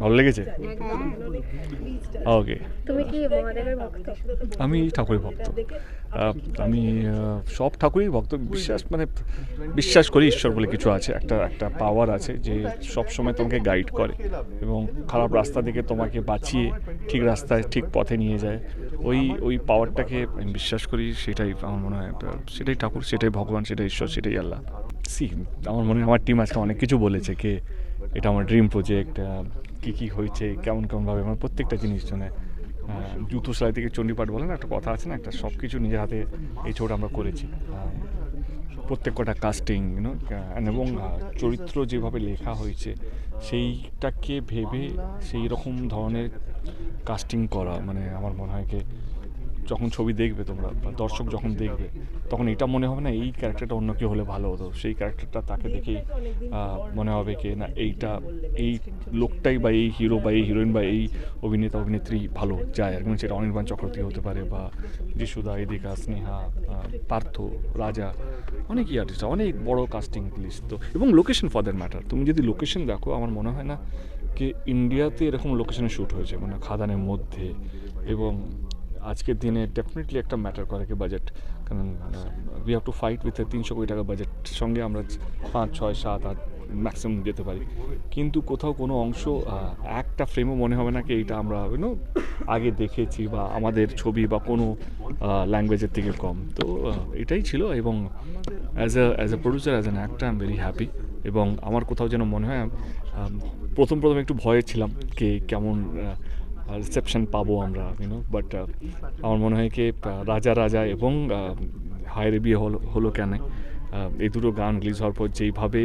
ভালো লেগেছে? আমি ঠাকুরের ভক্ত। আমি সব ঠাকুরই ভক্ত। বিশ্বাস মানে বিশ্বাস করি ঈশ্বর বলে কিছু আছে। একটা একটা পাওয়ার আছে যে সব সময় তোমাকে গাইড করে এবং খারাপ রাস্তা থেকে তোমাকে বাঁচিয়ে ঠিক রাস্তায়, ঠিক পথে নিয়ে যায়। ওই ওই পাওয়ারটাকে আমি বিশ্বাস করি, সেটাই আমার মনে হয়, সেটাই ঠাকুর, সেটাই ভগবান, সেটাই ঈশ্বর, সেটাই আল্লাহ। সি আমার মনে হয় আমার টিম আজকে অনেক কিছু বলেছে কে এটা আমার ড্রিম প্রজেক্ট কী কী হয়েছে কেমন কেমনভাবে আমার প্রত্যেকটা জিনিস মানে আহ, জুতো সেলাই থেকে চণ্ডীপাঠ বলে না একটা কথা আছে না একটা সব কিছু নিজের হাতে এই ছবিটা আমরা করেছি। প্রত্যেক কটা কাস্টিং ইউনো এবং চরিত্র যেভাবে লেখা হয়েছে সেইটাকে ভেবে সেই রকম ধরনের কাস্টিং করা মানে আমার মনে হয় কি যখন ছবি দেখবে তোমরা, বা দর্শক যখন দেখবে, তখন এটা মনে হবে না, এই ক্যারেক্টারটা অন্য কেউ হলে ভালো হতো সেই ক্যারেক্টারটা তাকে দেখেই মনে হবে কি, না, এইটা, এই লোকটাই বা এই হিরো বা এই হিরোইন বা এই অভিনেতা, অভিনেত্রী ভালো, যায় আর কি। সেটা অনির্বাণ চক্রবর্তী হতে পারে বা যিশুদা এদিকা, স্নেহা পার্থ, রাজা অনেকই আর্টিস্ট অনেক বড় কাস্টিং লিস্ট তো, এবং লোকেশন ফর দ্যাট ম্যাটার তুমি যদি লোকেশন দেখো, আমার মনে হয় না, কি ইন্ডিয়াতে এরকম লোকেশনে শ্যুট হয়েছে মানে খাদানের মধ্যে, এবং আজকের দিনে ডেফিনেটলি একটা ম্যাটার করে কি বাজেট কারণ we have to fight with তিনশো কোটি টাকা বাজেট সঙ্গে আমরা পাঁচ, ছয়, সাত, আট ম্যাক্সিমাম যেতে পারি। কিন্তু কোথাও কোনো অংশ একটা ফ্রেমও মনে হবে না কি এইটা আমরা ইউনো আগে দেখেছি বা আমাদের ছবি বা কোনো ল্যাঙ্গুয়েজের থেকে কম। তো এটাই ছিল এবং as a as a producer as an actor I am very happy এবং আমার কোথাও যেন মনে হয় প্রথম প্রথম একটু ভয়ে ছিলাম কে কেমন রিসেপশন পাবো আমরা ইউনো বাট আমার মনে হয় কি রাজা রাজা এবং হায়রে বিয়ে হলো হলো কেন? এই দুটো গান রিলিজ হওয়ার পর যেইভাবে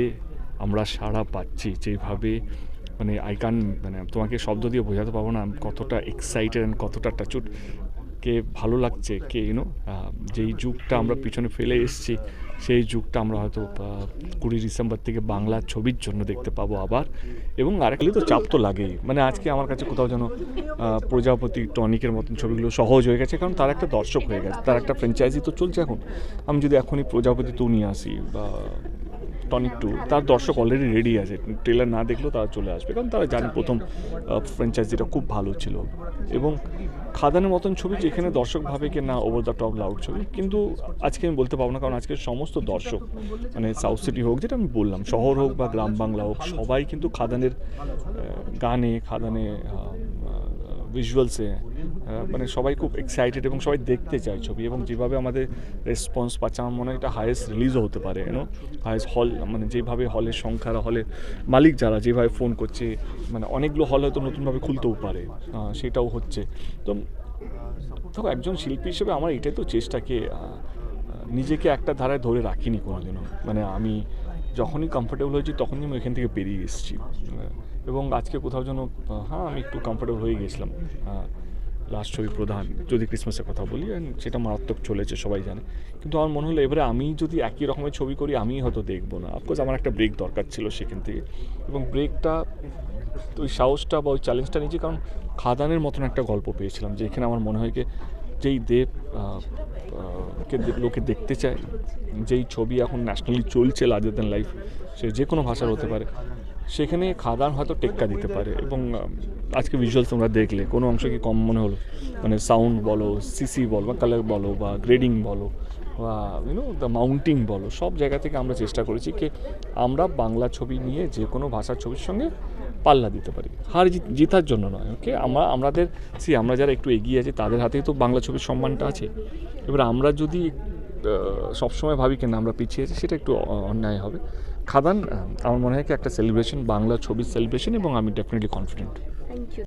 আমরা সাড়া পাচ্ছি, যেইভাবে মানে আই কান মানে তোমাকে শব্দ দিয়ে বোঝাতে পারব না, কতটা এক্সাইটেড অ্যান্ড কতটা টাচুট কে ভালো লাগছে কে ইউনো যেই যুগটা আমরা পিছনে ফেলে এসেছি সেই যুগটা আমরা হয়তো কুড়ি ডিসেম্বর থেকে বাংলা ছবির জন্য দেখতে পাবো আবার। এবং আরেকলি তো চাপ তো লাগেই। মানে আজকে আমার কাছে কোথাও যেন প্রজাপতি টনিকের মতন ছবিগুলো সহজ হয়ে গেছে কারণ তার একটা দর্শক হয়ে গেছে তার একটা ফ্র্যাঞ্চাইজি তো চলছে এখন। আমি যদি এখনই প্রজাপতি তো নিয়ে আসি বা টনিক টু তার দর্শক অলরেডি রেডি আছে। ট্রেলার না দেখলেও তারা চলে আসবে। কারণ তারা জানে প্রথম ফ্র্যাঞ্চাইজিটা খুব ভালো ছিল। এবং খাদানের মতন ছবি যেখানে দর্শক ভাবে কি না ওভার দ্য টপ লাউড ছবি, কিন্তু আজকে আমি বলতে পারব না, কারণ আজকে সমস্ত দর্শক মানে সাউথ সিটি হোক, যেটা আমি বললাম, শহর হোক বা গ্রাম বাংলা হোক, সবাই কিন্তু খাদানের গানে, খাদানে ভিজুয়ালসে মানে সবাই খুব এক্সাইটেড এবং সবাই দেখতে চায় ছবি এবং যেভাবে আমাদের রেসপন্স পাচ্ছে, আমার মনে হয় এটা হায়েস্ট রিলিজও হতে পারে ইউনো হায়েস্ট হল মানে যেভাবে হলের সংখ্যা হলের মালিক যারা যেভাবে ফোন করছে মানে অনেকগুলো হল হয়তো নতুনভাবে খুলতেও পারে সেটাও হচ্ছে। তো দেখো, একজন শিল্পী হিসেবে আমার এটাই তো চেষ্টা কি নিজেকে একটা ধারায় ধরে রাখিনি কোনোদিনও। মানে আমি যখনই কমফোর্টেবল হয়েছি, তখনই আমি এখান থেকে বেরিয়ে এসেছি। এবং আজকে কোথাও যেন হ্যাঁ আমি একটু কমফোর্টেবল হয়ে গেছিলাম লাস্ট ছবি প্রধান, যদি ক্রিসমাসের কথা বলি, and সেটা মারাত্মক চলেছে, সবাই জানে। কিন্তু আমার মনে হলো এবারে আমি যদি একই রকমের ছবি করি আমি হয়তো দেখব না। অফকোর্স আমার একটা ব্রেক দরকার ছিল সেখান থেকে। এবং ব্রেকটা ওই সাহসটা বা ওই চ্যালেঞ্জটা নিয়েছি, কারণ খাদানের মতন একটা গল্প পেয়েছিলাম যেখানে আমার মনে হয় কি, যেই দেব কে লোকে দেখতে চায়, যেই ছবি এখন ন্যাশনালি চলছে লার্জার দ্যান লাইফ সে যে কোনো ভাষার হতে পারে, সেখানে খাদান হয়তো টেক্কা দিতে পারে। এবং আজকে ভিজুয়ালস তোমরা দেখলে, কোনো অংশ কি কম মনে হলো? মানে সাউন্ড বলো সিসি বলো, বা কালার বলো, বা গ্রেডিং বলো, বা ইউনো দ্য মাউন্টিং বলো, সব জায়গা থেকে আমরা চেষ্টা করেছি কি আমরা বাংলা ছবি নিয়ে যে কোনো ভাষার ছবির সঙ্গে পাল্লা দিতে পারি। হার জিত, জেতার জন্য নয় ওকে আমরা, আমাদের সি আমরা যারা একটু এগিয়ে আছি, তাদের হাতেই তো বাংলা ছবির সম্মানটা আছে। এবার আমরা যদি সবসময় ভাবি কেন আমরা পিছিয়ে আছি, সেটা একটু অন্যায় হবে। খাদান আমার মনে হয় কি একটা সেলিব্রেশন বাংলা ছবির সেলিব্রেশন এবং আমি ডেফিনেটলি কনফিডেন্ট Thank you.